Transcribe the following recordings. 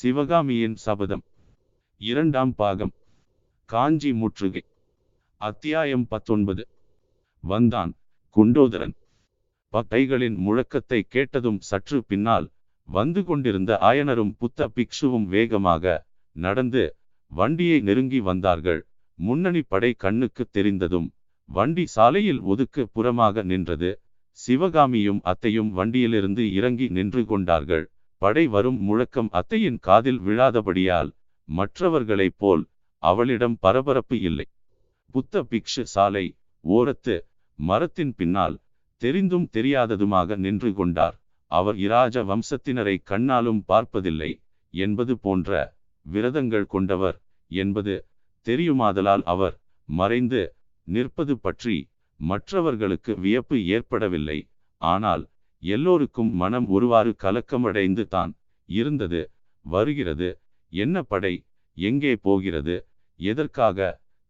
சிவகாமியின் சபதம். இரண்டாம் பாகம். காஞ்சி முற்றுகை. அத்தியாயம் பத்தொன்பது. வந்தான் குண்டோதரன். பக்கைகளின் முழக்கத்தை கேட்டதும் சற்று பின்னால் வந்து கொண்டிருந்த ஆயனரும் புத்த பிக்ஷுவும் வேகமாக நடந்து வண்டியை நெருங்கி வந்தார்கள். முன்னணி படை கண்ணுக்கு தெரிந்ததும் வண்டி சாலையில் ஒதுக்கு புறமாக நின்றது. சிவகாமியும் அத்தையும் வண்டியிலிருந்து இறங்கி நின்று கொண்டார்கள். படை வரும் முழக்கம் அத்தையின் காதில் விழாதபடியால் மற்றவர்களைப் போல் அவளிடம் பரபரப்பு இல்லை. புத்த பிக்ஷு சாலை ஓரத்து மரத்தின் பின்னால் தெரிந்தும் தெரியாததுமாக நின்று கொண்டார். அவர் இராஜ வம்சத்தினரை கண்ணாலும் பார்ப்பதில்லை என்பது போன்ற விரதங்கள் கொண்டவர் என்பது தெரியுமாதலால் அவர் மறைந்து நிற்பது பற்றி மற்றவர்களுக்கு வியப்பு ஏற்படவில்லை. ஆனால் எல்லோருக்கும் மனம் ஒருவாறு கலக்கமடைந்து தான் இருந்தது. வருகிறது. என்ன படை? எங்கே போகிறது? எதற்காக?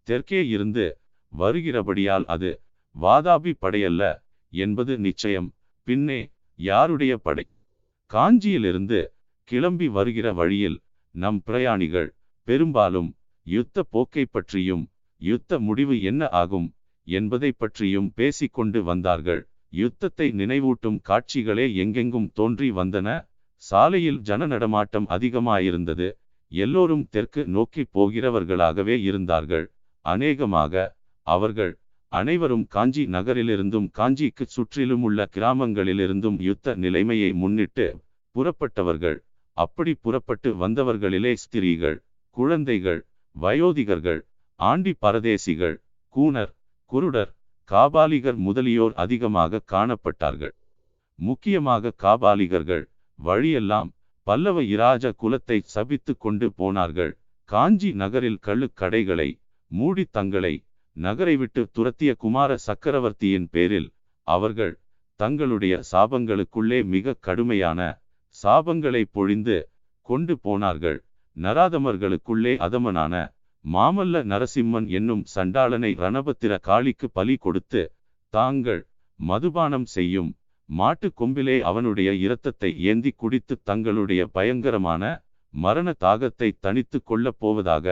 தெற்கே இருந்து வருகிறபடியால் அது வாதாபி படையல்ல என்பது நிச்சயம். பின்னே யாருடைய படை? காஞ்சியிலிருந்து கிளம்பி வருகிற வழியில் நம் பிரயாணிகள் பெரும்பாலும் யுத்த போக்கை பற்றியும் யுத்த முடிவு என்ன ஆகும் என்பதை பற்றியும் பேசிக்கொண்டு வந்தார்கள். யுத்தத்தை நினைவூட்டும் காட்சிகளே எங்கெங்கும் தோன்றி வந்தன. சாலையில் ஜன நடமாட்டம் அதிகமாயிருந்தது. எல்லோரும் தெற்கு நோக்கி போகிறவர்களாகவே இருந்தார்கள். அநேகமாக அவர்கள் அனைவரும் காஞ்சி நகரிலிருந்தும் காஞ்சிக்கு சுற்றிலும் உள்ள கிராமங்களிலிருந்தும் யுத்த நிலைமையை முன்னிட்டு புறப்பட்டவர்கள். அப்படி புறப்பட்டு வந்தவர்களிலே ஸ்திரீகள் குழந்தைகள் வயோதிகர்கள் ஆண்டி பரதேசிகள் கூனர் குருடர் காபாலிகர் முதலியோர் அதிகமாக காணப்பட்டார்கள். முக்கியமாக காபாலிகர்கள் வழியெல்லாம் பல்லவ இராஜ குலத்தை சபித்து கொண்டு போனார்கள். காஞ்சி நகரில் கள்ளுக்கடைகளை மூடி தங்களை நகரை விட்டு துரத்திய குமார சக்கரவர்த்தியின் பேரில் அவர்கள் தங்களுடைய சாபங்களுக்குள்ளே மிக கடுமையான சாபங்களை பொழிந்து கொண்டு போனார்கள். நராதமர்களுக்குள்ளே அதமனான மாமல்ல நரசிம்மன் என்னும் சண்டாளனை ரணபத்திர காளிக்கு பலி கொடுத்து தாங்கள் மதுபானம் செய்யும் மாட்டு கொம்பிலே அவனுடைய இரத்தத்தை ஏந்தி குடித்து தங்களுடைய பயங்கரமான மரண தாகத்தை தனித்து கொள்ளப் போவதாக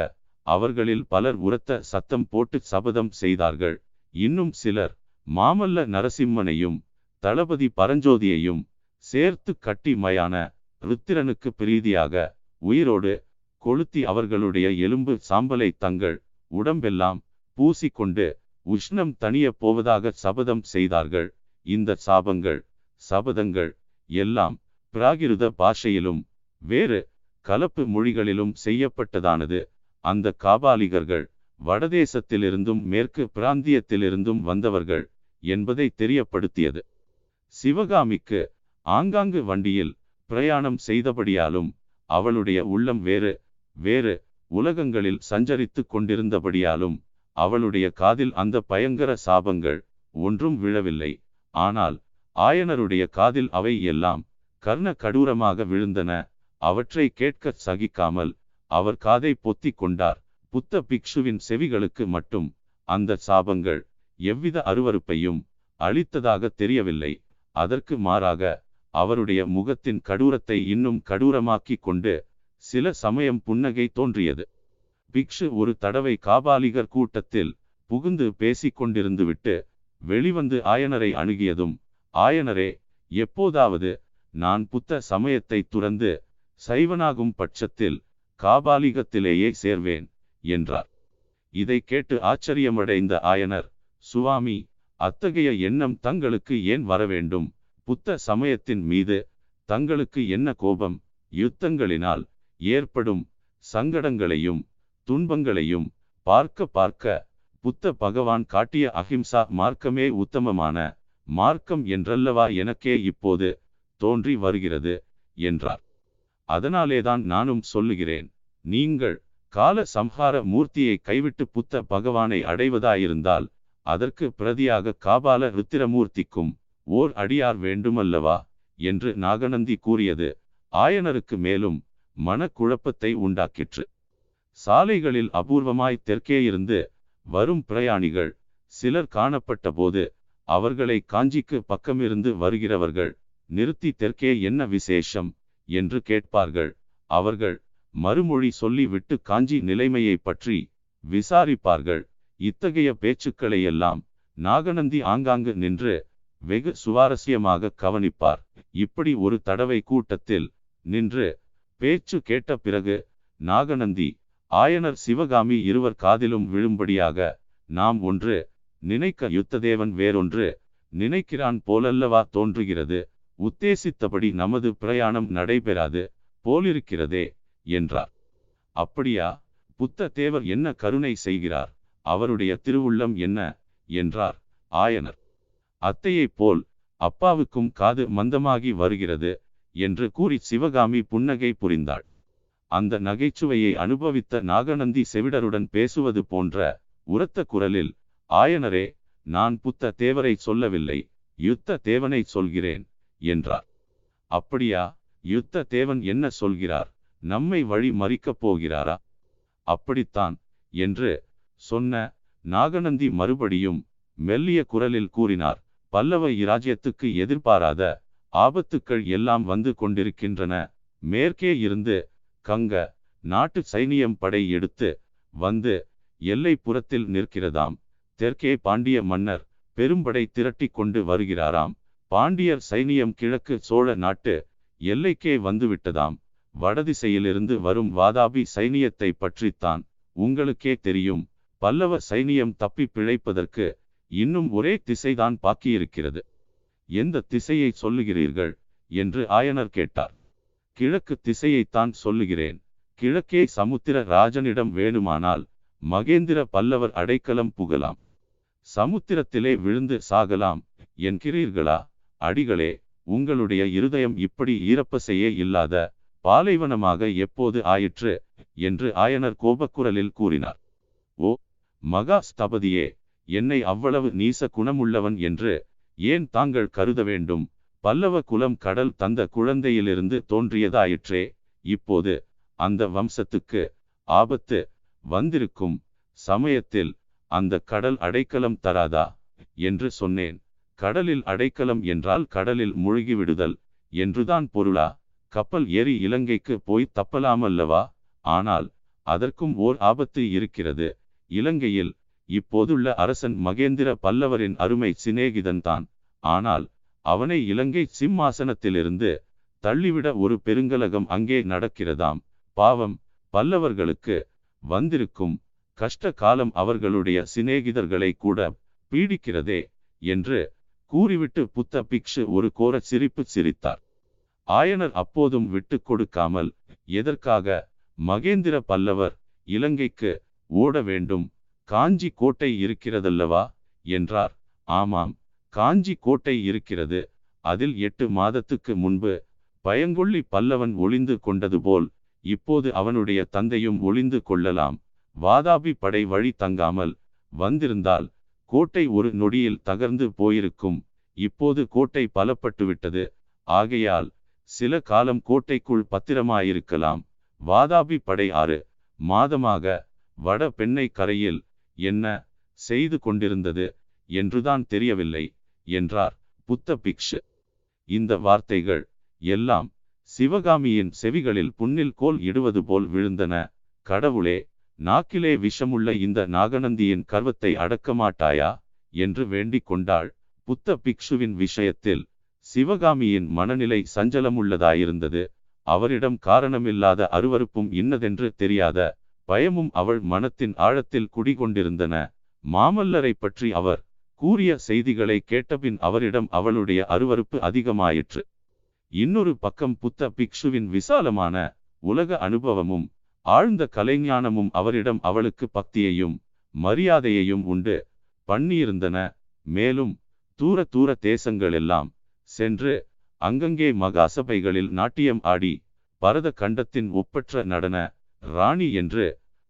அவர்களில் பலர் உரத்த சத்தம் போட்டு சபதம் செய்தார்கள். இன்னும் சிலர் மாமல்ல நரசிம்மனையும் தளபதி பரஞ்சோதியையும் சேர்த்து கட்டி மயான ருத்திரனுக்கு பிரீதியாக உயிரோடு கொளுத்தி அவர்களுடைய எலும்பு சாம்பலை தங்கள் உடம்பெல்லாம் பூசிக்கொண்டு உஷ்ணம் தணிய போவதாக சபதம் செய்தார்கள். இந்த சாபங்கள் சபதங்கள் எல்லாம் பிராகிருத பாஷையிலும் வேறு கலப்பு மொழிகளிலும் செய்யப்பட்டதானது. அந்த காபாலிகர்கள் வடதேசத்திலிருந்தும் மேற்கு பிராந்தியத்திலிருந்தும் வந்தவர்கள் என்பதை தெரியப்படுத்தியது. சிவகாமிக்கு ஆங்காங்கு வண்டியில் பிரயாணம் செய்தபடியாலும் அவளுடைய உள்ளம் வேறு வேறு உலகங்களில் சஞ்சரித்து கொண்டிருந்தபடியாலும் அவளுடைய காதில் அந்த பயங்கர சாபங்கள் ஒன்றும் விழவில்லை. ஆனால் ஆயனருடைய காதில் அவை எல்லாம் கர்ண கடூரமாக விழுந்தன. அவற்றை கேட்க சகிக்காமல் அவர் காதை பொத்தி கொண்டார். புத்த பிக்ஷுவின் செவிகளுக்கு மட்டும் அந்த சாபங்கள் எவ்வித அருவறுப்பையும் அளித்ததாக தெரியவில்லை. அதற்கு மாறாக அவருடைய முகத்தின் கடூரத்தை இன்னும் கடூரமாக்கி கொண்டு சில சமயம் புன்னகை தோன்றியது. பிக்ஷு ஒரு தடவை காபாலிகர் கூட்டத்தில் புகுந்து பேசிக் விட்டு வெளிவந்து ஆயனரை அணுகியதும் ஆயனரே எப்போதாவது நான் புத்த சமயத்தை துறந்து சைவனாகும் பட்சத்தில் காபாலிகத்திலேயே சேர்வேன் என்றார். இதை கேட்டு ஆச்சரியமடைந்த ஆயனர் சுவாமி அத்தகைய எண்ணம் தங்களுக்கு ஏன் வரவேண்டும்? புத்த சமயத்தின் மீது தங்களுக்கு என்ன கோபம்? யுத்தங்களினால் ஏற்படும் சங்கடங்களையும் துன்பங்களையும் பார்க்க பார்க்க புத்த பகவான் காட்டிய அஹிம்சா மார்க்கமே உத்தமமான மார்க்கம் என்றல்லவா எனக்கே இப்போது தோன்றி வருகிறது என்றார். அதனாலேதான் நானும் சொல்லுகிறேன் நீங்கள் கால சம்ஹார மூர்த்தியை கைவிட்டு புத்த பகவானை அடைவதாயிருந்தால் அதற்கு பிரதியாக காபால ருத்திரமூர்த்திக்கும் ஓர் அடியார் வேண்டுமல்லவா? என்று நாகநந்தி கூறியது ஆயனருக்கு மேலும் மனக்குழப்பத்தை உண்டாக்கிற்று. சாலைகளில் அபூர்வமாய் தெற்கே இருந்து வரும் பிரயாணிகள் சிலர் காணப்பட்டபோது அவர்களை காஞ்சிக்கு பக்கமிருந்து வருகிறவர்கள் நிறுத்தி தெற்கே என்ன விசேஷம்? என்று கேட்பார்கள். அவர்கள் மறுமொழி சொல்லிவிட்டு காஞ்சி நிலைமையை பற்றி விசாரிப்பார்கள். இத்தகைய பேச்சுக்களை எல்லாம் நாகநந்தி ஆங்காங்கு நின்று வெகு சுவாரஸ்யமாக கவனிப்பார். இப்படி ஒரு தடவை கூட்டத்தில் நின்று பேச்சு கேட்ட பிறகு நாகநந்தி ஆயனர் சிவகாமி இருவர் காதிலும் விழும்படியாக நாம் ஒன்று நினைக்க யுத்ததேவன் வேறொன்று நினைக்கிறான் போலல்லவா தோன்றுகிறது உத்தேசித்தபடி நமது பிரயாணம் நடைபெறாது போலிருக்கிறதே என்றார். அப்படியா புத்த தேவர் என்ன கருணை செய்கிறார் அவருடைய திருவுள்ளம் என்ன? என்றார் ஆயனர். அத்தையைப் போல் அப்பாவுக்கும் காது மந்தமாகி வருகிறது என்று கூறி சிவகாமி புன்னகை புரிந்தாள். அந்த நகைச்சுவையை அனுபவித்த நாகநந்தி செவிடருடன் பேசுவது போன்ற உரத்த குரலில் ஆயனரே நான் புத்த தேவரை சொல்லவில்லை யுத்த தேவனை சொல்கிறேன் என்றார். அப்படியா யுத்த தேவன் என்ன சொல்கிறார் நம்மை வழி மறிக்கப் போகிறாரா? அப்படித்தான் என்று சொன்ன நாகநந்தி மறுபடியும் மெல்லிய குரலில் கூறினார். பல்லவ இராஜ்யத்துக்கு எதிர்பாராத ஆபத்துக்கள் எல்லாம் வந்து கொண்டிருக்கின்றன. மேற்கே இருந்து கங்க நாட்டு சைனியம் படை எடுத்து வந்து எல்லை புறத்தில் நிற்கிறதாம். தெற்கே பாண்டிய மன்னர் பெரும்படை திரட்டி கொண்டு வருகிறாராம். பாண்டியர் சைனியம் கிழக்கு சோழ நாட்டு எல்லைக்கே வந்துவிட்டதாம். வடதிசையிலிருந்து வரும் வாதாபி சைனியத்தை பற்றித்தான் உங்களுக்கே தெரியும். பல்லவ சைனியம் தப்பி பிழைப்பதற்கு இன்னும் ஒரே திசைதான் பாக்கியிருக்கிறது. எந்த திசையை சொல்லுகிறீர்கள்? என்று ஆயனர் கேட்டார். கிழக்கு திசையைத்தான் சொல்லுகிறேன். கிழக்கே சமுத்திர ராஜனிடம் வேணுமானால் மகேந்திர பல்லவர் அடைக்கலம் புகலாம். சமுத்திரத்திலே விழுந்து சாகலாம். என்கிறீர்களா அடிகளே உங்களுடைய இருதயம் இப்படி ஈரப்பசையே இல்லாத பாலைவனமாக எப்போது ஆயிற்று? என்று ஆயனர் கோபக்குரலில் கூறினார். ஓ மகா ஸ்தபதியே என்னை அவ்வளவு நீச குணமுள்ளவன் என்று ஏன் தாங்கள் கருத வேண்டும்? பல்லவ குலம் கடல் தந்த குழந்தையிலிருந்து தோன்றியதாயிற்றே. இப்போது அந்த வம்சத்துக்கு ஆபத்து வந்திருக்கும் சமயத்தில் அந்த கடல் அடைக்கலம் தராதா? என்று சொன்னேன். கடலில் அடைக்கலம் என்றால் கடலில் மூழ்கிவிடுதல் என்றுதான் பொருளா? கப்பல் ஏறி இலங்கைக்கு போய் தப்பலாமல்லவா? ஆனால் அதற்கும் ஓர் ஆபத்து இருக்கிறது. இலங்கையில் இப்போதுள்ள அரசன் மகேந்திர பல்லவரின் அருமை சிநேகிதன்தான் ஆனால் அவனை இலங்கை சிம்மாசனத்திலிருந்து தள்ளிவிட ஒரு பெருங்கலகம் அங்கே நடக்கிறதாம். பாவம் பல்லவர்களுக்கு வந்திருக்கும் கஷ்ட காலம் அவர்களுடைய சிநேகிதர்களை கூட பீடிக்கிறதே என்று கூறிவிட்டு புத்த பிக்ஷு ஒரு கோர சிரிப்பு சிரித்தார். ஆயனர் அப்போதும் விட்டு கொடுக்காமல் எதற்காக மகேந்திர பல்லவர் இலங்கைக்கு ஓட வேண்டும் காஞ்சி கோட்டை இருக்கிறதல்லவா? என்றார். ஆமாம் காஞ்சி கோட்டை இருக்கிறது. அதில் எட்டு மாதத்துக்கு முன்பு பயங்கொள்ளி பல்லவன் ஒளிந்து கொண்டது போல் இப்போது அவனுடைய தந்தையும் ஒளிந்து கொள்ளலாம். வாதாபி படை வழி தங்காமல் வந்திருந்தால் கோட்டை ஒரு நொடியில் தகர்ந்து போயிருக்கும். இப்போது கோட்டை பலப்பட்டுவிட்டது. ஆகையால் சில காலம் கோட்டைக்குள் பத்திரமாயிருக்கலாம். வாதாபி படை ஆறு மாதமாக வட பெண்ணை கரையில் என்ன செய்து கொண்டிருந்தது என்றுதான் தெரியவில்லை என்றார் புத்த பிக்ஷு. இந்த வார்த்தைகள் எல்லாம் சிவகாமியின் செவிகளில் புண்ணில் கோல் இடுவது போல் விழுந்தன. கடவுளே நாக்கிலே விஷமுள்ள இந்த நாகநந்தியின் கர்வத்தை அடக்கமாட்டாயா என்று வேண்டிக் கொண்டாள் புத்த பிக்ஷுவின் விஷயத்தில் சிவகாமியின் மனநிலை சஞ்சலமுள்ளதாயிருந்தது. அவரிடம் காரணமில்லாத அருவருப்பும் இன்னதென்று தெரியாத பயமும் அவள் மனத்தின் ஆழத்தில் குடிகொண்டிருந்தன. மாமல்லரை பற்றி அவர் கூறிய செய்திகளை கேட்டபின் அவரிடம் அவளுடைய அருவருப்பு அதிகமாயிற்று. இன்னொரு பக்கம் புத்த பிக்ஷுவின் விசாலமான உலக அனுபவமும் ஆழ்ந்த கலைஞானமும் அவரிடம் அவளுக்கு பக்தியையும் மரியாதையையும் உண்டு. பண்ணியிருந்தன. மேலும் தூர தூர தேசங்களெல்லாம் சென்று அங்கங்கே மகாசபைகளில் நாட்டியம் ஆடி பரத கண்டத்தின் ஒப்பற்ற நடன ராணி என்று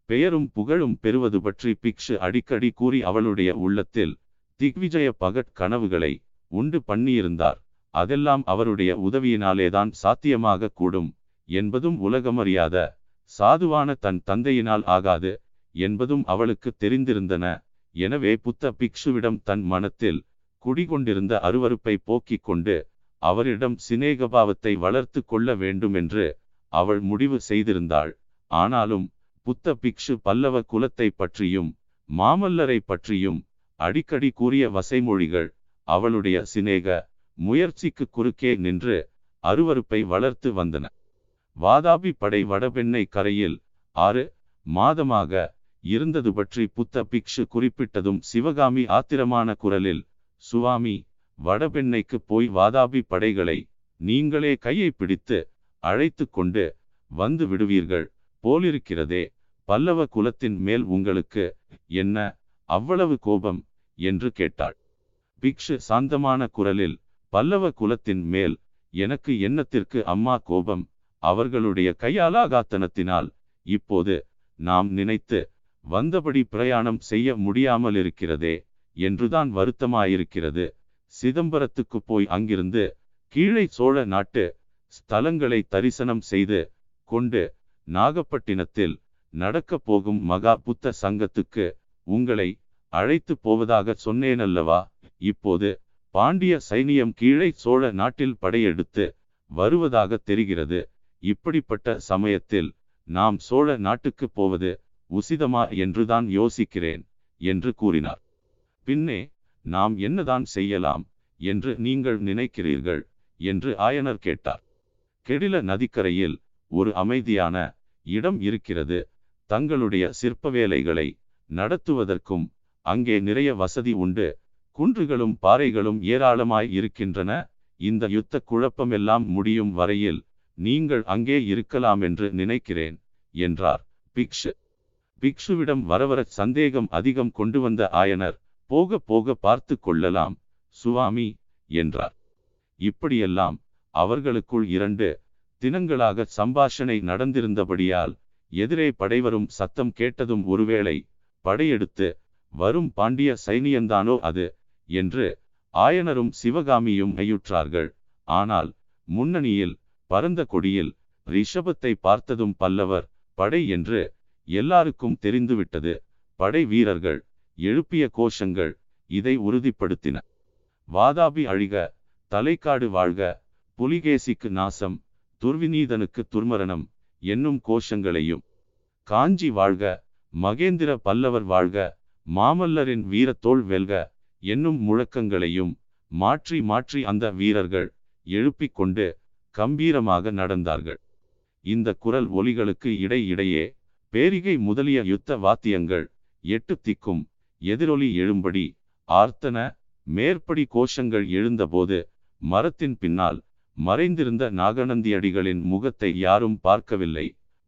பெயரும் புகழும் பெறுவது பற்றி பிக்ஷு அடிக்கடி கூறி அவளுடைய உள்ளத்தில் திக்விஜய பகட் கனவுகளை உண்டு பண்ணியிருந்தார். அதெல்லாம் அவருடைய உதவியினாலேதான் சாத்தியமாக கூடும் என்பதும் உலகமறியாத சாதுவான தன் தந்தையினால் ஆகாது என்பதும் அவளுக்கு தெரிந்திருந்தன. எனவே புத்த பிக்ஷுவிடம் தன் மனத்தில் குடிகொண்டிருந்த அருவறுப்பை போக்கிக் கொண்டு அவரிடம் சிநேகபாவத்தை வளர்த்து கொள்ள வேண்டுமென்று அவள் முடிவு செய்திருந்தாள். ஆனாலும் புத்த பிக்ஷு பல்லவ குலத்தை பற்றியும் மாமல்லரை பற்றியும் அடிக்கடி கூறிய வசைமொழிகள் அவளுடைய சிநேக முயற்சிக்கு குறுக்கே நின்று அருவருப்பை வளர்த்து வந்தன. வாதாபி படை வடபெண்ணை கரையில் ஆறு மாதமாக இருந்தது பற்றி புத்த பிக்ஷு குறிப்பிட்டதும் சிவகாமி ஆத்திரமான குரலில் சுவாமி வடபெண்ணைக்கு போய் வாதாபி படைகளை நீங்களே கையை பிடித்து அழைத்து கொண்டு வந்து விடுவீர்கள். போலிருக்கிறதே பல்லவ குலத்தின் மேல் உங்களுக்கு என்ன அவ்வளவு கோபம்? என்று கேட்டாள். பிக்ஷு சாந்தமான குரலில் பல்லவ குலத்தின் மேல் எனக்கு எண்ணத்திற்கு அம்மா கோபம்? அவர்களுடைய கையாலாகாத்தனத்தினால் இப்போது நாம் நினைத்து வந்தபடி பிரயாணம் செய்ய முடியாமல் இருக்கிறதே என்றுதான் வருத்தமாயிருக்கிறது. சிதம்பரத்துக்கு போய் அங்கிருந்து கீழே சோழ நாட்டு ஸ்தலங்களை தரிசனம் செய்து கொண்டு நாகப்பட்டினத்தில் நடக்கப் போகும் மகா புத்த சங்கத்துக்கு உங்களை அழைத்து போவதாக சொன்னேனல்லவா? இப்போது பாண்டிய சைனியம் கீழே சோழ நாட்டில் படையெடுத்து வருவதாக தெரிகிறது. இப்படிப்பட்ட சமயத்தில் நாம் சோழ நாட்டுக்கு போவது உசிதமா என்றுதான் யோசிக்கிறேன் என்று கூறினார். பின்னே நாம் என்னதான் செய்யலாம் என்று நீங்கள் நினைக்கிறீர்கள்? என்று ஆயனர் கேட்டார். கெடில நதிக்கரையில் ஒரு அமைதியான இடம் இருக்கிறது. தங்களுடைய சிற்ப வேலைகளை நடத்துவதற்கும் அங்கே நிறைய வசதி உண்டு. குன்றுகளும் பாறைகளும் ஏராளமாய் இருக்கின்றன. இந்த யுத்த குழப்பமெல்லாம் முடியும் வரையில் நீங்கள் அங்கே இருக்கலாம் என்று நினைக்கிறேன் என்றார். பிக்ஷு. பிக்ஷுவிடம் வரவர சந்தேகம் அதிகம் கொண்டு வந்த ஆயனர் போக போக பார்த்து கொள்ளலாம் சுவாமி என்றார். இப்படியெல்லாம் அவர்களுக்குள் இரண்டு தினங்களாக சம்பாஷணை நடந்திருந்தபடியால் எதிரே படைவரும் சத்தம் கேட்டதும் ஒருவேளை படையெடுத்து வரும் பாண்டிய சைனியந்தானோ அது? என்று ஆயனரும் சிவகாமியும் ஐயுற்றார்கள். ஆனால் முன்னணியில் பரந்த கொடியில் ரிஷபத்தை பார்த்ததும் பல்லவர் படை என்று எல்லாருக்கும் தெரிந்துவிட்டது. படை வீரர்கள் எழுப்பிய கோஷங்கள் இதை உறுதிப்படுத்தின. வாதாபி அழிக தலைக்காடு வாழ்க புலிகேசிக்கு நாசம் துர்விநீதனுக்கு துர்மரணம் என்னும் கோஷங்களையும் காஞ்சி வாழ்க மகேந்திர பல்லவர் வாழ்க மாமல்லரின் வீரத்தோல் வெல்க என்னும் முழக்கங்களையும் மாற்றி மாற்றி அந்த வீரர்கள் எழுப்பிக் கொண்டு கம்பீரமாக நடந்தார்கள். இந்த குரல் ஒலிகளுக்கு இடையிடையே பேரிகை முதலிய யுத்த வாத்தியங்கள் எட்டு திக்கும் எதிரொலி எழும்படி ஆர்த்தன மேற்படி கோஷங்கள் எழுந்தபோது மரத்தின் பின்னால் மறைந்திருந்த நாகநந்தியடிகளின் முகத்தை யாரும் பார்க்கவில்லை.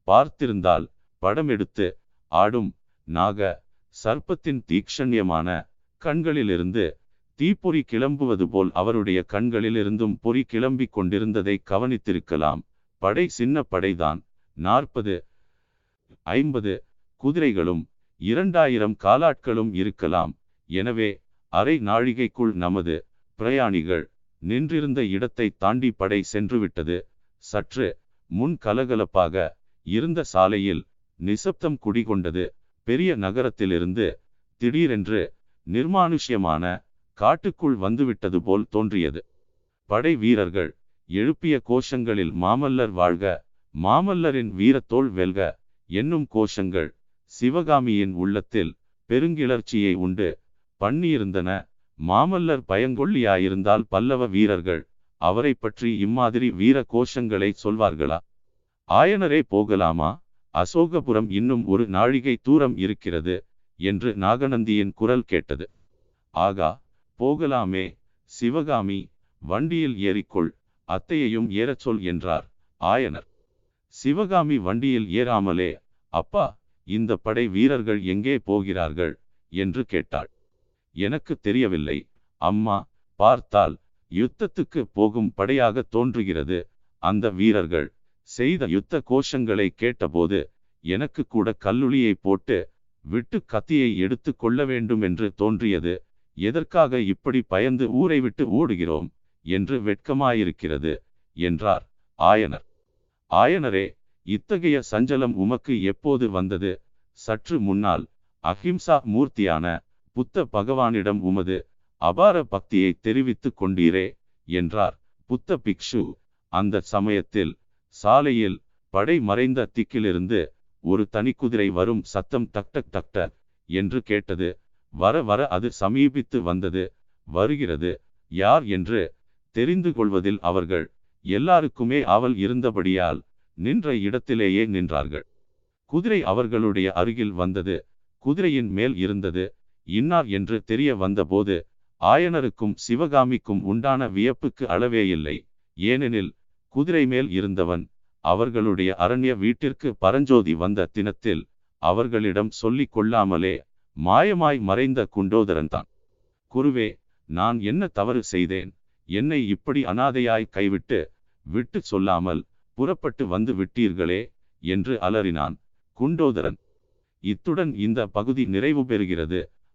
பார்த்திருந்தால் படம் எடுத்து ஆடும் நாக சர்ப்பத்தின் தீக்ஷண்யமான கண்களிலிருந்து தீப்பொறி கிளம்புவது போல் அவருடைய கண்களிலிருந்தும் பொறி கிளம்பிக் கொண்டிருந்ததை கவனித்திருக்கலாம். படை சின்ன படைதான். நாற்பது ஐம்பது குதிரைகளும் இரண்டாயிரம் காலாட்களும் இருக்கலாம். எனவே அரை நாழிகைக்குள் நமது பிரயாணிகள் நின்றிருந்த இடத்தை தாண்டி படை சென்றுவிட்டது. சற்று முன் கலகலப்பாக இருந்த சாலையில் நிசப்தம் குடிகொண்டது. பெரிய நகரத்திலிருந்து திடீரென்று நிர்மானுஷ்யமான காட்டுக்குள் வந்துவிட்டது போல் தோன்றியது. படை வீரர்கள் எழுப்பிய கோஷங்களில் மாமல்லர் வாழ்க மாமல்லரின் வீரத்தோள் வெல்க என்னும் கோஷங்கள் சிவகாமியின் உள்ளத்தில் பெருங்கிளர்ச்சியை உண்டு பண்ணியிருந்தன. மாமல்லர் பயங்கொள்ளியாயிருந்தால் பல்லவ வீரர்கள் அவரை பற்றி இம்மாதிரி வீர கோஷங்களை சொல்வார்களா? ஆயனரே போகலாமா? அசோகபுரம் இன்னும் ஒரு நாழிகை தூரம் இருக்கிறது என்று நாகநந்தியின் குரல் கேட்டது. ஆகா போகலாமே சிவகாமி வண்டியில் ஏறிக்கொள் அத்தையையும் ஏறச் சொல் என்றார் ஆயனர். சிவகாமி வண்டியில் ஏறாமலே அப்பா இந்த படை வீரர்கள் எங்கே போகிறார்கள்? என்று கேட்டாள். எனக்கு தெரியவில்லை. அம்மா பார்த்தால் யுத்தத்துக்கு போகும் படையாக தோன்றுகிறது. அந்த வீரர்கள் செய்த யுத்த கோஷங்களை கேட்டபோது எனக்கு கூட கல்லுளியை போட்டு விட்டு கத்தியை எடுத்து கொள்ள வேண்டும் என்று தோன்றியது. எதற்காக இப்படி பயந்து ஊரை விட்டு ஓடுகிறோம் என்று வெட்கமாயிருக்கிறது என்றார் ஆயனர். ஆயனரே இத்தகைய சஞ்சலம் உமக்கு எப்போது வந்தது? சற்று முன்னால் அஹிம்சா மூர்த்தியான புத்த பகவானிடம் உமது அபார பக்தியை தெரிவித்துக் கொண்டீரே என்றார். புத்த பிக்ஷு அந்த சமயத்தில் சாலையில் படை மறைந்த திக்கிலிருந்து ஒரு தனி குதிரை வரும் சத்தம் டக் டக் டக் என்று கேட்டது. வர வர அது சமீபித்து வந்தது. வருகிறது. யார் என்று தெரிந்து கொள்வதில் அவர்கள் எல்லாருக்குமே அவள் இருந்தபடியால் நின்ற இடத்திலேயே நின்றார்கள். குதிரை அவர்களுடைய அருகில் வந்தது. குதிரையின் மேல் இருந்தது. இன்னார் என்று தெரிய வந்தபோது ஆயனருக்கும் சிவகாமிக்கும் உண்டான வியப்புக்கு அளவே இல்லை ஏனெனில் குதிரை மேல் இருந்தவன் அவர்களுடைய அரண்ய வீட்டிற்கு பரஞ்சோதி வந்த தினத்தில் அவர்களிடம் சொல்லிக் கொள்ளாமலே மாயமாய் மறைந்த குண்டோதரன்தான். குருவே நான் என்ன தவறு செய்தேன்? என்னை இப்படி அனாதையாய் கைவிட்டு விட்டு சொல்லாமல் புறப்பட்டு வந்து விட்டீர்களே என்று அலறினான் குண்டோதரன். இத்துடன் இந்த பகுதி நிறைவு பெறுகிறது.